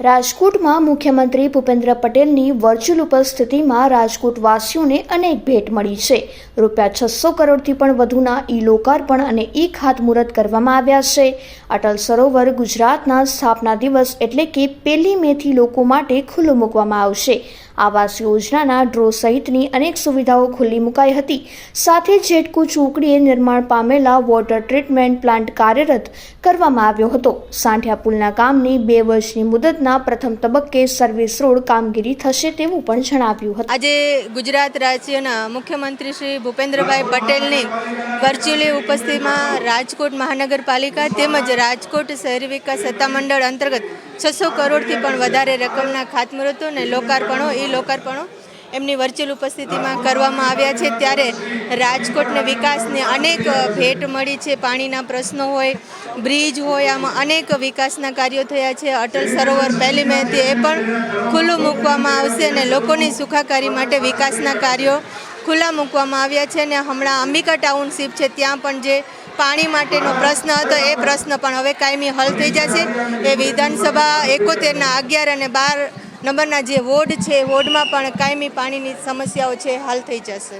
રાજકોટમાં મુખ્યમંત્રી ભૂપેન્દ્ર પટેલની વર્ચ્યુઅલ ઉપસ્થિતિમાં રાજકોટવાસીઓને અનેક ભેટ મળી છે. રૂપિયા છસો કરોડથી પણ વધુના ઈ લોકાર્પણ અને ઈ ખાતમુહૂર્ત કરવામાં આવ્યા છે. અટલ સરોવર ગુજરાતના સ્થાપના દિવસ એટલે કે પહેલી મેથી લોકો માટે ખુલ્લું મૂકવામાં આવશે. આવાસ યોજનાના ડ્રો સહિતની અનેક સુવિધાઓ ખુલ્લી મુકાઈ હતી. સાથે જેટકુ ચોકડીએ નિર્માણ પામેલા વોટર ટ્રીટમેન્ટ પ્લાન્ટ કાર્યરત કરવામાં આવ્યો હતો. સાંઠિયા પુલના કામની બે વર્ષની મુદતના પ્રથમ તબક્કે સર્વિસ રોડ કામગીરી થશે તેવું પણ જણાવ્યું હતું. આજે ગુજરાત રાજ્યના મુખ્યમંત્રી શ્રી ભૂપેન્દ્રભાઈ પટેલની વર્ચ્યુઅલી ઉપસ્થિતિમાં રાજકોટ મહાનગરપાલિકા તેમજ રાજકોટ શહેરી વિકાસ સત્તામંડળ અંતર્ગત છસો કરોડથી પણ વધારે રકમના ખાતમુહૂર્તો અને લોકાર્પણો એ લોકાર્પણો એમની વર્ચ્યુઅલ ઉપસ્થિતિમાં કરવામાં આવ્યા છે. ત્યારે રાજકોટને વિકાસને અનેક ભેટ મળી છે. પાણીના પ્રશ્નો હોય, બ્રિજ હોય, આમાં અનેક વિકાસના કાર્યો થયા છે. અટલ સરોવર પહેલી મહેતી એ પણ ખુલ્લું મૂકવામાં આવશે અને લોકોની સુખાકારી માટે વિકાસના કાર્યો ખુલ્લા મૂકવામાં આવ્યા છે અને હમણાં અંબિકા ટાઉનશીપ છે. ત્યાં પણ જે પાણી માટેનો પ્રશ્ન હતો, એ પ્રશ્ન પણ હવે કાયમી હલ થઈ જશે. એ વિધાનસભા એકોતેરના અગિયાર અને બાર નંબરના જે વોર્ડ છે વોર્ડમાં પણ કાયમી પાણીની સમસ્યાઓ છે હલ થઈ જશે.